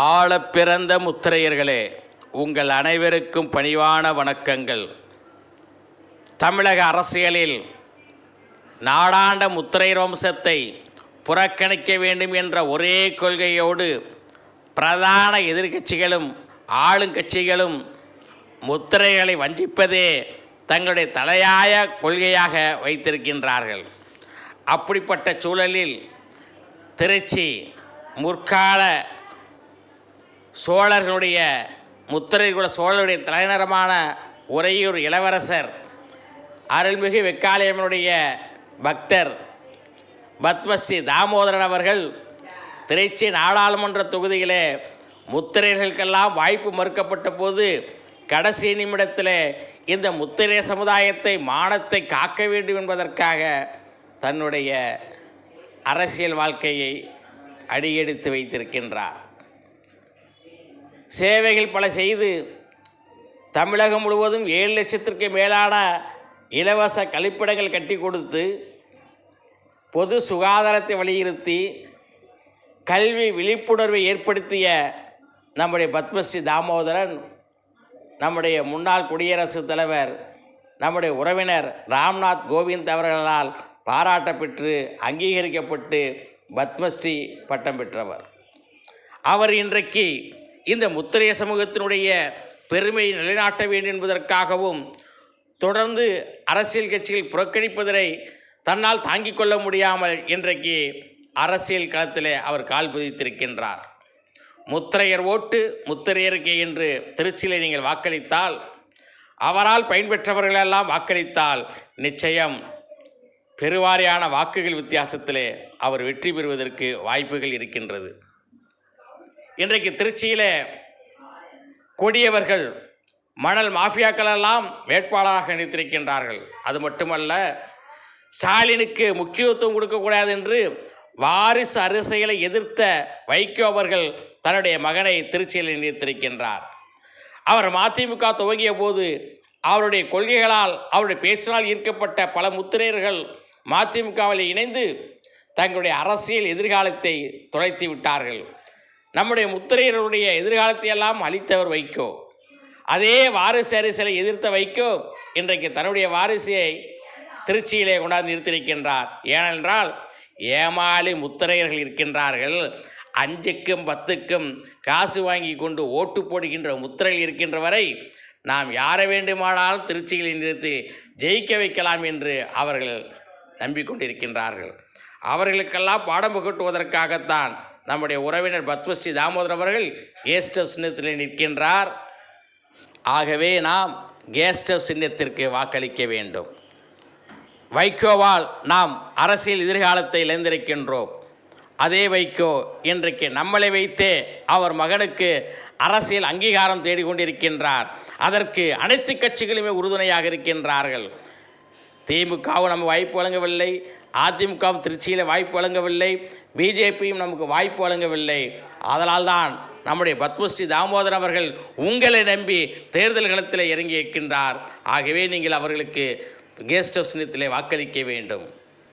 ஆழ பிறந்த முத்திரையர்களே உங்கள் அனைவருக்கும் பணிவான வணக்கங்கள். தமிழக அரசியலில் நாடாண்ட முத்திரையர் வம்சத்தை புறக்கணிக்க வேண்டும் என்ற ஒரே கொள்கையோடு பிரதான எதிர்கட்சிகளும் ஆளுங்கட்சிகளும் முத்திரைகளை வஞ்சிப்பதே தங்களுடைய தலையாய கொள்கையாக வைத்திருக்கின்றார்கள். அப்படிப்பட்ட சூழலில் திருச்சி முற்கால சோழர்களுடைய முத்திரைகுல சோழருடைய தலைநரமான உறையூர் இளவரசர் அருள்மிகு வெக்காலயமனுடைய பக்தர் பத்மஸ்ரீ தாமோதரன் அவர்கள் திருச்சி நாடாளுமன்ற தொகுதியிலே முத்திரைகளுக்கெல்லாம் வாய்ப்பு மறுக்கப்பட்ட போது கடைசி நிமிடத்தில் இந்த முத்திரை சமுதாயத்தை மானத்தை காக்க வேண்டும் என்பதற்காக தன்னுடைய அரசியல் வாழ்க்கையை அடியெடுத்து வைத்திருக்கின்றார். சேவைகள் பல செய்து தமிழகம் முழுவதும் ஏழு லட்சத்திற்கு மேலான இலவச கழிப்பிடங்கள் கட்டி கொடுத்து பொது சுகாதாரத்தை வலியுறுத்தி கல்வி விழிப்புணர்வை ஏற்படுத்திய நம்முடைய பத்மஸ்ரீ தாமோதரன் நம்முடைய முன்னாள் குடியரசுத் தலைவர் நம்முடைய உறவினர் ராம்நாத் கோவிந்த் அவர்களால் பாராட்ட பெற்று அங்கீகரிக்கப்பட்டு பத்மஸ்ரீ பட்டம் பெற்றவர். அவர் இன்றைக்கு இந்த முத்திரைய சமூகத்தினுடைய பெருமையை நிலைநாட்ட வேண்டும் என்பதற்காகவும் தொடர்ந்து அரசியல் கட்சிகள் புறக்கணிப்பதனை தன்னால் தாங்கிக் கொள்ள முடியாமல் இன்றைக்கு அரசியல் களத்தில் அவர் கால் பதித்திருக்கின்றார். முத்திரையர் ஓட்டு முத்திரையருக்கு என்று திருச்சியில் நீங்கள் வாக்களித்தால் அவரால் பயன்பெற்றவர்களெல்லாம் வாக்களித்தால் நிச்சயம் பெருவாரியான வாக்குகள் வித்தியாசத்திலே அவர் வெற்றி பெறுவதற்கு வாய்ப்புகள் இருக்கின்றது. இன்றைக்கு திருச்சியில் கொடியவர்கள் மணல் மாஃபியாக்களெல்லாம் வேட்பாளராக நினைத்திருக்கின்றார்கள். அது மட்டுமல்ல ஸ்டாலினுக்கு முக்கியத்துவம் கொடுக்கக்கூடாது என்று வாரிசு அரசியலை எதிர்த்த வைகோ அவர்கள் தன்னுடைய மகனை திருச்சியில் நினைத்திருக்கின்றார். அவர் மதிமுக துவங்கிய போது அவருடைய கொள்கைகளால் அவருடைய பேச்சினால் ஈர்க்கப்பட்ட பல முத்திரையர்கள் மதிமுகவில் இணைந்து தங்களுடைய அரசியல் எதிர்காலத்தை தொலைத்து விட்டார்கள். நம்முடைய முத்திரையருடைய எதிர்காலத்தை எல்லாம் அளித்தவர் வைக்கோ. அதே வாரிசு அரசியலை எதிர்த்த வைக்கோ. இன்றைக்கு தன்னுடைய வாரிசை திருச்சியிலே கொண்டாந்து நிறுத்தியிருக்கின்றார். ஏனென்றால் ஏமாளி முத்திரையர்கள் இருக்கின்றார்கள். அஞ்சுக்கும் பத்துக்கும் காசு வாங்கி கொண்டு ஓட்டு போடுகின்ற முத்திரைகள் இருக்கின்ற வரை நாம் யாரை வேண்டுமானாலும் திருச்சியில் நிறுத்தி ஜெயிக்க வைக்கலாம் என்று அவர்கள் நம்பிக்கொண்டிருக்கின்றார்கள். அவர்களுக்கெல்லாம் பாடம் புகட்டுவதற்காகத்தான் நம்முடைய உறவினர் பத்மஸ்ரீ தாமோதர் அவர்கள் கேஸ்டவ் சின்னத்தில் நிற்கின்றார். ஆகவே நாம் கேஸ்டவ் சின்னத்திற்கு வாக்களிக்க வேண்டும். வைகோவால் நாம் அரசியல் எதிர்காலத்தை இழந்திருக்கின்றோம். அதே வைகோ இன்றைக்கு நம்மளை வைத்தே அவர் மகனுக்கு அரசியல் அங்கீகாரம் தேடிக்கொண்டிருக்கின்றார். அதற்கு அனைத்து கட்சிகளுமே உறுதுணையாக இருக்கின்றார்கள். திமுகவும் நம்ம வாய்ப்பு வழங்கவில்லை. அதிமுகவும் திருச்சியில் வாய்ப்பு வழங்கவில்லை. பிஜேபியும் நமக்கு வாய்ப்பு வழங்கவில்லை. அதனால் தான் நம்முடைய பத்மஸ்ரீ தாமோதரன் அவர்கள் உங்களை நம்பி தேர்தல் களத்தில் இறங்கி இருக்கின்றார். ஆகவே நீங்கள் அவர்களுக்கு கெஸ்ட் ஹவுஸ் நிலத்திலே வாக்களிக்க வேண்டும்.